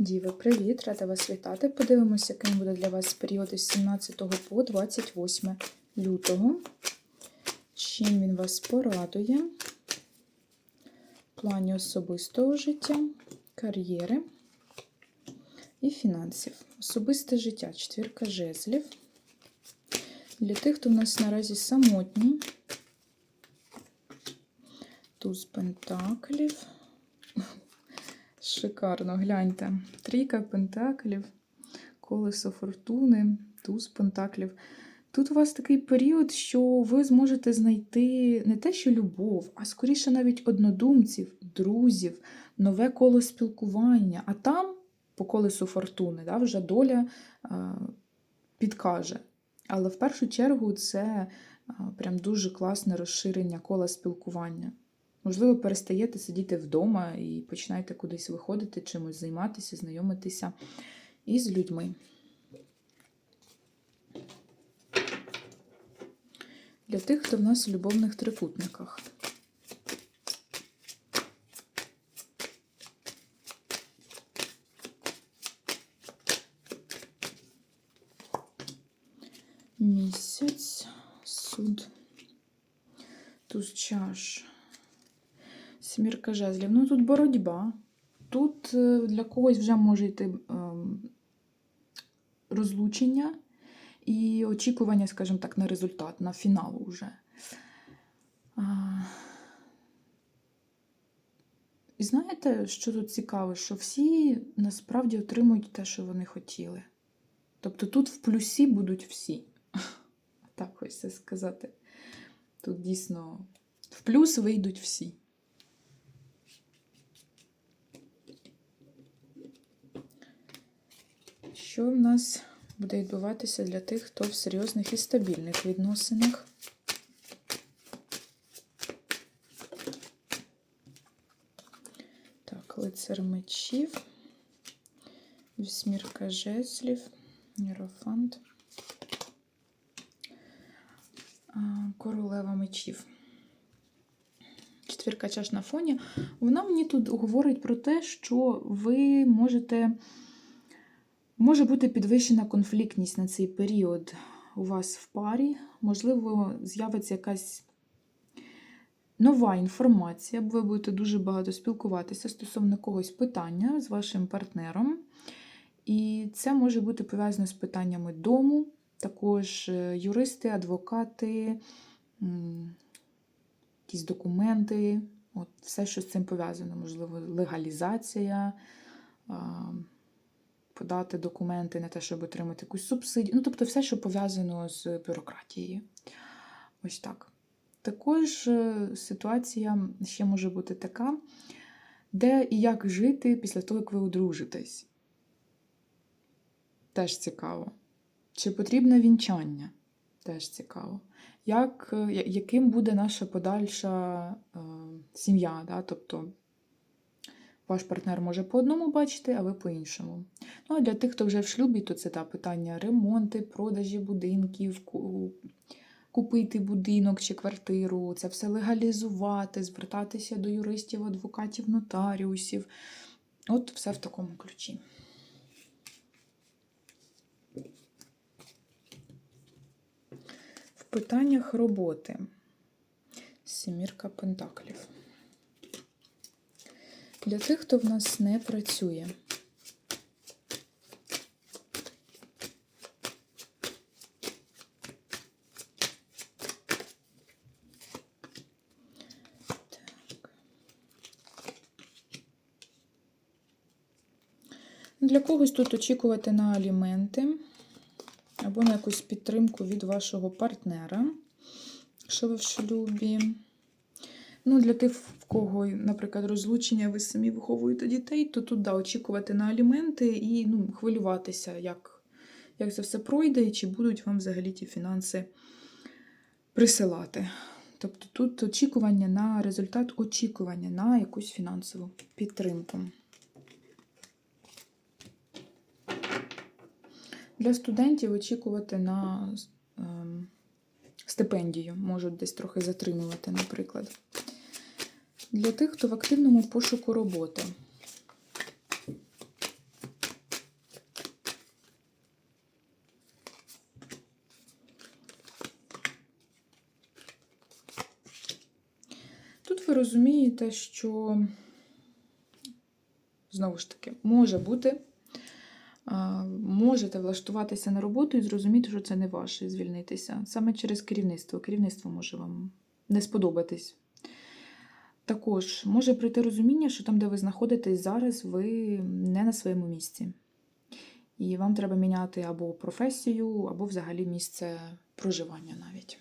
Діви, привіт! Рада вас вітати. Подивимося, яким буде для вас період із 17 по 28 лютого. Чим він вас порадує в плані особистого життя, кар'єри і фінансів. Особисте життя, четвірка жезлів. Для тих, хто в нас наразі самотній. Туз пентаклів. Шикарно, гляньте. Трійка пентаклів, колесо фортуни, туз пентаклів. Тут у вас такий період, що ви зможете знайти не те, що любов, а скоріше навіть однодумців, друзів, нове коло спілкування. А там, по колесу фортуни, да, вже доля підкаже. Але в першу чергу це прям дуже класне розширення кола спілкування. Можливо, перестаєте сидіти вдома і починаєте кудись виходити, чимось займатися, знайомитися із людьми. Для тих, хто в нас в любовних трикутниках. Місяць, суд, туз чаш. Сімірка жезлів. Ну тут боротьба. Тут е, для когось вже може йти ем, розлучення і очікування, скажімо так, на результат, на фінал уже. І знаєте, що тут цікаво, що всі насправді отримують те, що вони хотіли. Тобто тут в плюсі будуть всі. Так хочеться сказати. Тут дійсно в плюс вийдуть всі. Що в нас буде відбуватися для тих, хто в серйозних і стабільних відносинах? Так, лицар мечів, вісьмірка жезлів, Єрофант, королева мечів. Четвірка чаш на фоні. Вона мені тут говорить про те, що ви можете. Може бути підвищена конфліктність на цей період у вас в парі. Можливо, з'явиться якась нова інформація, бо ви будете дуже багато спілкуватися стосовно когось питання з вашим партнером. І це може бути пов'язано з питаннями дому, також е, юристи, адвокати, якісь документи, от все, що з цим пов'язано, можливо, легалізація подати документи на те, щоб отримати якусь субсидію. Ну, тобто, все, що пов'язано з бюрократією. Ось так. Також е, ситуація ще може бути така, де і як жити після того, як ви одружитесь. Теж цікаво. Чи потрібне вінчання? Теж цікаво. Як, е, Яким буде наша подальша е, сім'я? Да? Тобто ваш партнер може по одному бачити, а ви по-іншому. Ну, а для тих, хто вже в шлюбі, то це та питання ремонти, продажі будинків, купити будинок чи квартиру, це все легалізувати, звертатися до юристів, адвокатів, нотаріусів. От все в такому ключі. В питаннях роботи. Сімірка Пентаклів. Для тих, хто в нас не працює. Для когось тут очікувати на аліменти або на якусь підтримку від вашого партнера, якщо ви в шлюбі. Ну, Для тих, в кого, наприклад, розлучення, ви самі виховуєте дітей, то тут да, очікувати на аліменти і ну, хвилюватися, як як це все пройде, і чи будуть вам взагалі ті фінанси присилати. Тобто тут очікування на результат очікування на якусь фінансову підтримку. Для студентів очікувати на е, стипендію, можуть десь трохи затримувати, наприклад для тих, хто в активному пошуку роботи. Тут ви розумієте, що, знову ж таки, може бути, можете влаштуватися на роботу і зрозуміти, що це не ваше, звільнитися. Саме через керівництво. Керівництво може вам не сподобатись. Також може прийти розуміння, що там, де ви знаходитесь зараз, ви не на своєму місці. І вам треба міняти або професію, або взагалі місце проживання навіть.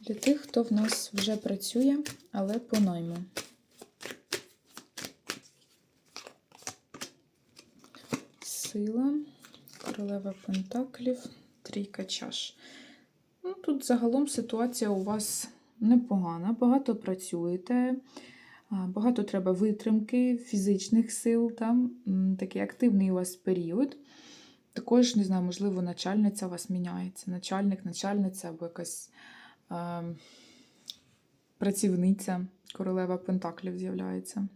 Для тих, хто в нас вже працює, але по найму. Сила, королева пентаклів, трійка чаш. Ну, тут загалом ситуація у вас непогана. Багато працюєте, багато треба витримки, фізичних сил, там такий активний у вас період. Також, не знаю, можливо, начальниця у вас міняється. Начальник, начальниця або якась а, працівниця королева Пентаклів з'являється.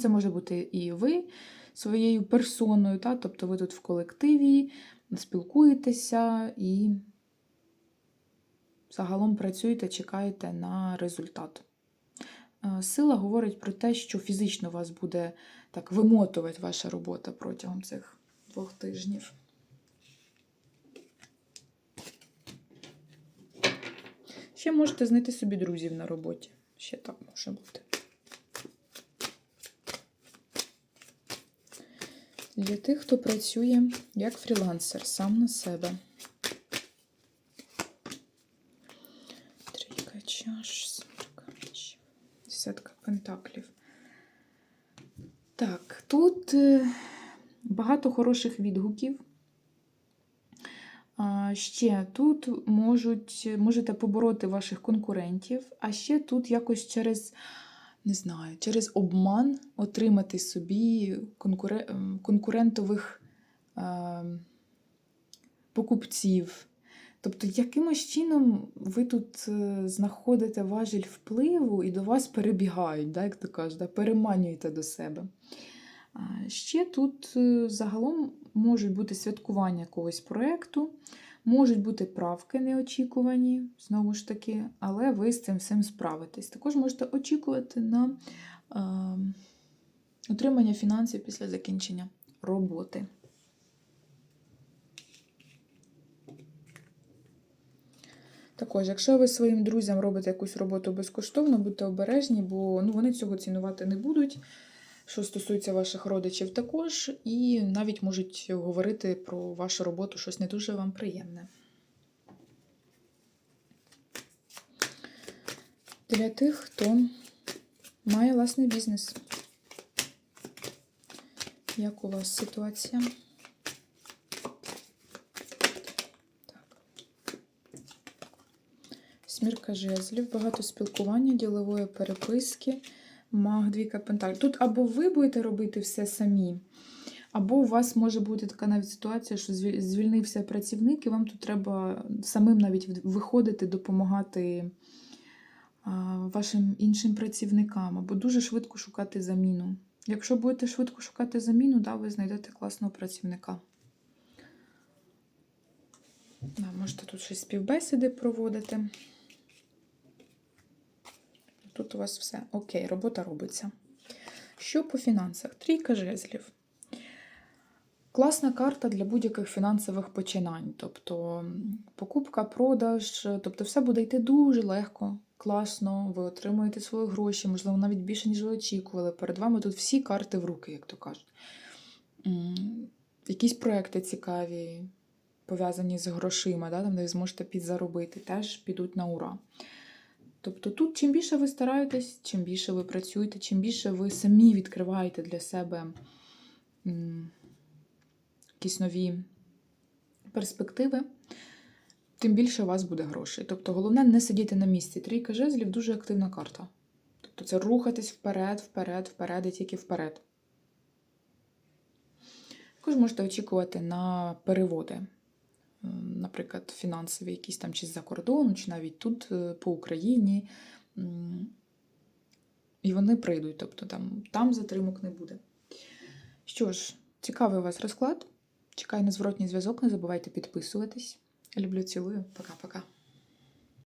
Це може бути і ви своєю персоною, та? тобто ви тут в колективі, спілкуєтеся і загалом працюєте, чекаєте на результат. Е, Сила говорить про те, що фізично вас буде так вимотувати ваша робота протягом цих двох тижнів. Ще можете знайти собі друзів на роботі. Ще так може бути. Для тих, хто працює як фрілансер, сам на себе. Трійка чаш, сімка мечів, десятка пентаклів. Так, тут е, багато хороших відгуків. Ще тут можуть, можете побороти ваших конкурентів, а ще тут якось через, не знаю, через обман отримати собі ем, конкурентових е, покупців. Тобто, якимось чином ви тут е, знаходите важіль впливу і до вас перебігають, да, як то кажуть, да, переманюєте до себе. Ще тут е, загалом можуть бути святкування якогось проєкту, можуть бути правки неочікувані, знову ж таки, але ви з цим всім справитесь. Також можете очікувати на е, отримання фінансів після закінчення роботи. Також, якщо ви своїм друзям робите якусь роботу безкоштовно, будьте обережні, бо ну, вони цього цінувати не будуть. Що стосується ваших родичів, також, і навіть можуть говорити про вашу роботу щось не дуже вам приємне. Для тих, хто має власний бізнес. Як у вас ситуація? Смірка жезлів, багато спілкування, ділової переписки. Маг, двійка пентаклів. Тут або ви будете робити все самі, або у вас може бути така навіть ситуація, що звільнився працівник, і вам тут треба самим навіть виходити, допомагати вашим іншим працівникам, або дуже швидко шукати заміну. Якщо будете швидко шукати заміну, да, ви знайдете класного працівника. Да, можете тут щось співбесіди проводити. У вас все окей, робота робиться. Що по фінансах? Трійка жезлів. Класна карта для будь-яких фінансових починань. Тобто покупка, продаж, тобто все буде йти дуже легко, класно, ви отримуєте свої гроші, можливо, навіть більше, ніж ви очікували. Перед вами тут всі карти в руки, як то кажуть. Якісь проекти цікаві, пов'язані з грошима, да, там, де ви зможете підзаробити, теж підуть на ура. Тобто тут, чим більше ви стараєтесь, чим більше ви працюєте, чим більше ви самі відкриваєте для себе якісь нові перспективи, тим більше у вас буде грошей. Тобто, головне не сидіти на місці. Трійка жезлів дуже активна карта. Тобто це рухатись вперед, вперед, вперед і тільки вперед. Також можете очікувати на переводи наприклад, фінансові якісь там чи з-за кордону, чи навіть тут е, по Україні. І вони прийдуть. Тобто там, там затримок не буде. Що ж, цікавий у вас розклад. Чекаю на зворотній зв'язок, не забувайте підписуватись. Люблю, цілую. Пока-пока.